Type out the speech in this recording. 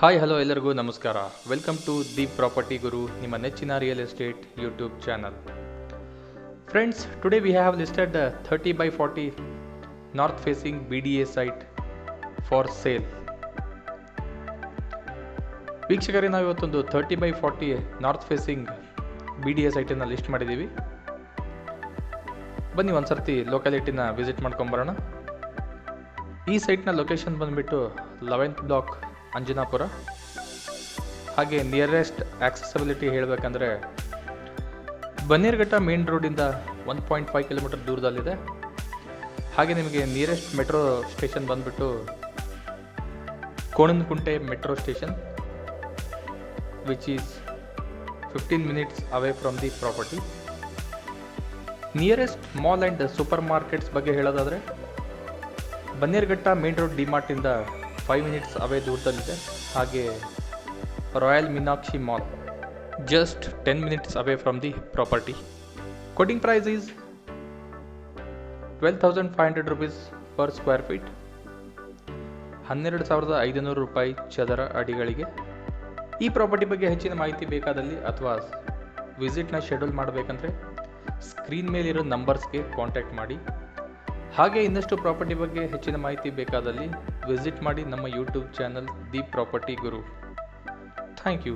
Hi hello ಎಲ್ಲರಿಗೂ ನಮಸ್ಕಾರ. Welcome to the property Guru ನಿಮ್ಮ ನೆಚ್ಚಿನ real estate YouTube channel friends today we have listed thirty by forty north facing B D A site for sale ವೀಕ್ಷಕರೇ, ನಾವು ಇವತ್ತೊಂದು thirty by forty north facing B D A ಸೈಟನ್ನು list ಮಾಡಿದ್ದೀವಿ. ಬನ್ನಿ ಒಂದು ಸರ್ತಿ ಲೊಕ್ಯಾಲಿಟಿನ ವಿಸಿಟ್ ಮಾಡ್ಕೊಂಬರೋಣ ಈ ಸೈಟ್ನ ಲೊಕೇಶನ್ ಬಂದುಬಿಟ್ಟು ಲೆವೆಂತ್ ಬ್ಲಾಕ್ ಅಂಜನಾಪುರ. ಹಾಗೆ ನಿಯರೆಸ್ಟ್ ಆಕ್ಸೆಸಿಬಿಲಿಟಿ ಹೇಳಬೇಕಂದ್ರೆ ಬನ್ನೇರ್ಘಟ್ಟ ಮೇನ್ ರೋಡಿಂದ ಒನ್ ಪಾಯಿಂಟ್ ಫೈವ್ ಕಿಲೋಮೀಟರ್ ದೂರದಲ್ಲಿದೆ. ಹಾಗೆ ನಿಮಗೆ ನಿಯರೆಸ್ಟ್ ಮೆಟ್ರೋ ಸ್ಟೇಷನ್ ಬಂದುಬಿಟ್ಟು Konanakunte metro station which is fifteen minutes away from the property nearest mall and supermarkets ಬಗ್ಗೆ ಹೇಳೋದಾದರೆ, ಬನ್ನೇರ್ಘಟ್ಟ ಮೇನ್ ರೋಡ್ ಡಿಮಾರ್ಟಿಂದ ಫೈವ್ ಮಿನಿಟ್ಸ್ ಅವೇ ದೂರದಲ್ಲಿದೆ. ಹಾಗೆ royal Meenakshi mall just ten minutes away from the property quoting price is twelve thousand five hundred rupees per square feet ಹನ್ನೆರಡು ಸಾವಿರದ ಐದುನೂರು ರೂಪಾಯಿ ಚದರ ಅಡಿಗಳಿಗೆ. ಈ ಪ್ರಾಪರ್ಟಿ ಬಗ್ಗೆ ಹೆಚ್ಚಿನ ಮಾಹಿತಿ ಬೇಕಾದಲ್ಲಿ ಅಥವಾ ವಿಸಿಟ್ನ ಶೆಡ್ಯೂಲ್ ಮಾಡಬೇಕಂದ್ರೆ ಸ್ಕ್ರೀನ್ ಮೇಲಿರೋ ನಂಬರ್ಸ್ಗೆ ಕಾಂಟ್ಯಾಕ್ಟ್ ಮಾಡಿ. ಹಾಗೆ ಇನ್ನಷ್ಟು ಪ್ರಾಪರ್ಟಿ ಬಗ್ಗೆ ಹೆಚ್ಚಿನ ಮಾಹಿತಿ ಬೇಕಾದಲ್ಲಿ ವಿಸಿಟ್ ಮಾಡಿ ನಮ್ಮ YouTube channel the property Guru. Thank you.